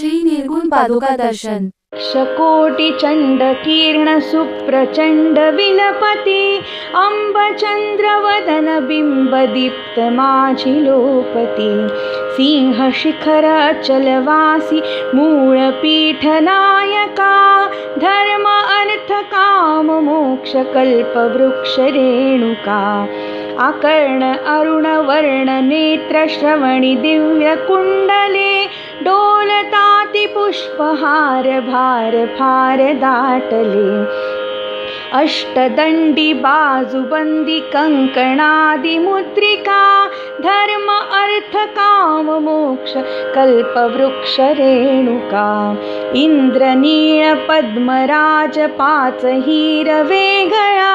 श्री दर्शन शकोटिचण्डकीर्णसुप्रचण्ड विलपति अम्बचन्द्रवदनबिम्बदीप्तमाझिलोपति सिंहशिखरचलवासि मूळपीठनायका धर्म अर्थकाममोक्षकल्पवृक्षरेणुका अकर्ण अरुणवर्णनेत्रश्रवणि दिव्यकुण्डले डोलतातिपुष्पहार भार फार दाटले अष्टदण्डि बाजुबन्दि कङ्कणादिमुद्रिका धर्म अर्थकाममोक्ष कल्पवृक्षरेणुका इन्द्रनीळपद्मराजपाचहीरवेगळा चन्द्रहार वेगळा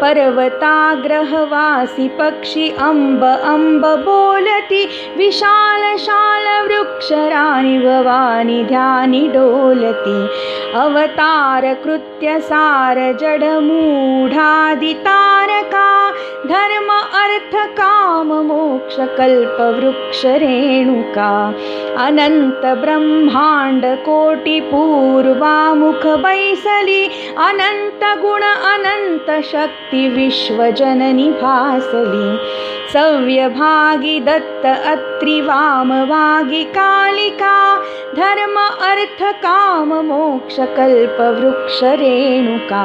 पर्वताग्रहवासि पक्षि अम्ब अम्ब बोलति विशालशालवृक्षराणि भवानि ध्यानि डोलति। अवतारकृत्य सारजडमूढादितारका धर्म अर्थकाममोक्षकल्पवृक्षरेणुका अनन्तब्रह्माण्डकोटिपूर्वामुखवैसलि अनन्तगुण अनन्तशक्तिविश्वजननि भासलि सव्यभागि दत्त अत्रिवामवागि कालिका धर्म अर्थकाममोक्षकल्पवृक्षरेणुका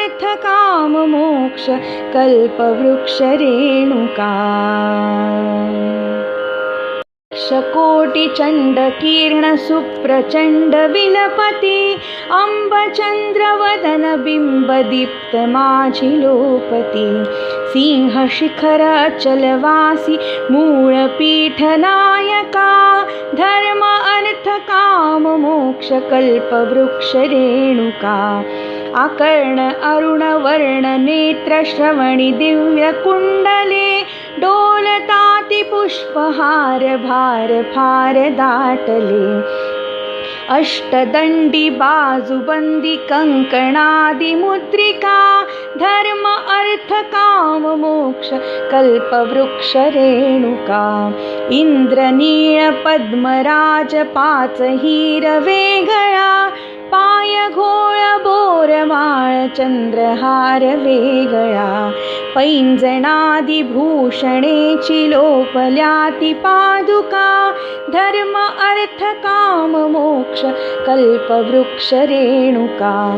अर्थकाममोक्ष कल्पवृक्षरेणुका। शकोटिचण्डकीर्णसुप्रचण्ड विलपति अम्बचन्द्रवदनबिम्बदीप्तमाझिलोपति सिंहशिखरचलवासि मूळपीठनायका धर्म अर्थकाममोक्षकल्पवृक्षरेणुका अकर्ण अरुणवर्णनेत्रश्रवणि दिव्यकुण्डले डोलतातिपुष्पहार भार फार दाटले। अष्टदण्डि बाजुबन्दि कङ्कणादिमुद्रिका धर्म अर्थकाममोक्ष कल्पवृक्षरेणुका इन्द्रनीळपद्मराजपाचहीरवेगळा चन्द्रहार वेगळा. पैञ्जणादिभूषणे चिलोपल्याति पादुका. धर्म अर्थकाममोक्ष कल्पवृक्षरेणुका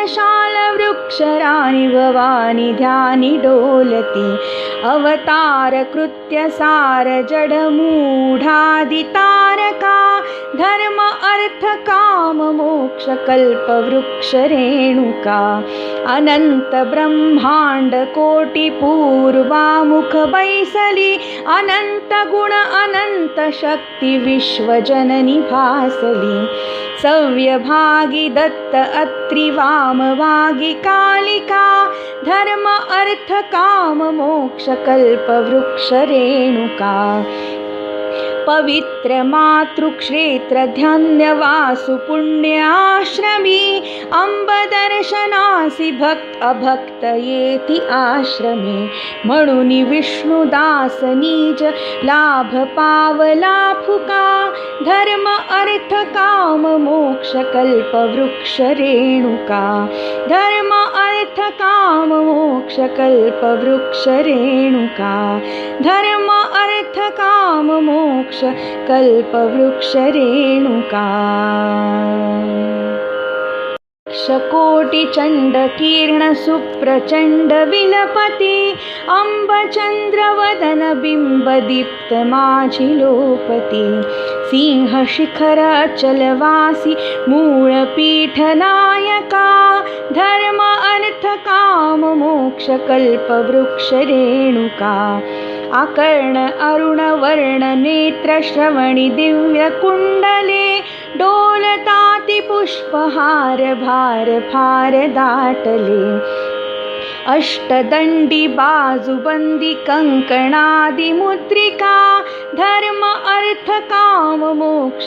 विशालशालवृक्षराणि भवानि ध्यानि डोलति अवतारकृत्य सारजडमूढादितारका धर्म अर्थकाममोक्षकल्पवृक्षरेणुका अनन्तब्रह्माण्डकोटिपूर्वामुखवैसलि अनन्तगुण अनन्तशक्ति शक्ति विश्वजननि भासली। सव्यभागी दत्त अत्रि वामवागी कालिका धर्म अर्थ काम मोक्ष कल्प वृक्ष रेणुका पवित्र पुण्याश्रमी अंबदर्शनासि भक्त अभक्त येति आश्रमे। म्हणून विष्णुदास नीज लाभ पावला फुका धर्म अर्थ काम मोक्ष कल्प वृक्ष रेणुका। धर्म अर्थ काम मोक्ष कल्प वृक्ष रेणुका। धर्म अर्थ काम मोक्ष कल्प वृक्ष रेणुका कोटिचण्ड किरण सुप्रचण्ड विलपति अम्बचन्द्रवदन बिम्बदीप्त माझि लोपति सिंहशिखर अचलवासि मूळपीठनायका। धर्म अर्थ काम मोक्ष कल्प वृक्ष रेणुका आकर्ण अरुण वर्ण नेत्र श्रवणि दिव्य कुण्डले डोलताति पुष्पहार भार फार दाटले। अष्टदण्डि बाजुबन्दि कङ्कणादिमुद्रिका धर्म अर्थ काम मोक्ष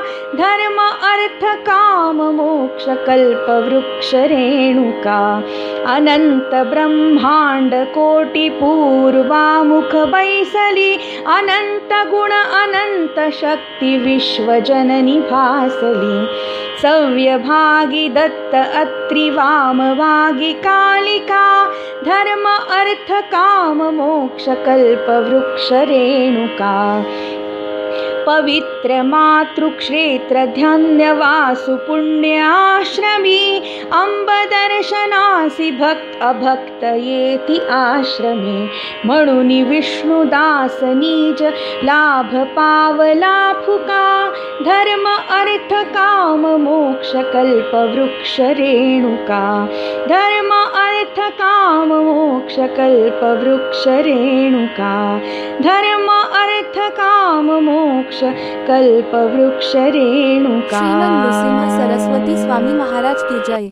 धर्म अर्थ काम मोक्ष कल्प वृक्ष रेणुका। अनन्त ब्रह्माण्ड कोटि पूर्वामुख बैसली। भासली। सव्यभागी दत्त अत्रि वामवागी कालिका। धर्म अर्थ काम मोक्ष कल्प वृक्ष रेणुका पवित्र मातृक्षेत्र ध्यान्यवासु पुण्याश्रमी अंबदर्शनासि भक्त अभक्त येति आश्रमे म्हणून विष्णुदास नीज लाभ पावला फुका धर्म अर्थ काम मोक्ष कल्प वृक्ष रेणुका धर्म अर्थ काम मोक्ष कल्प वृक्ष रेणुका धर्म मोक्ष कल्प वृक्ष रेणु का सरस्वती स्वामी महाराज की जय।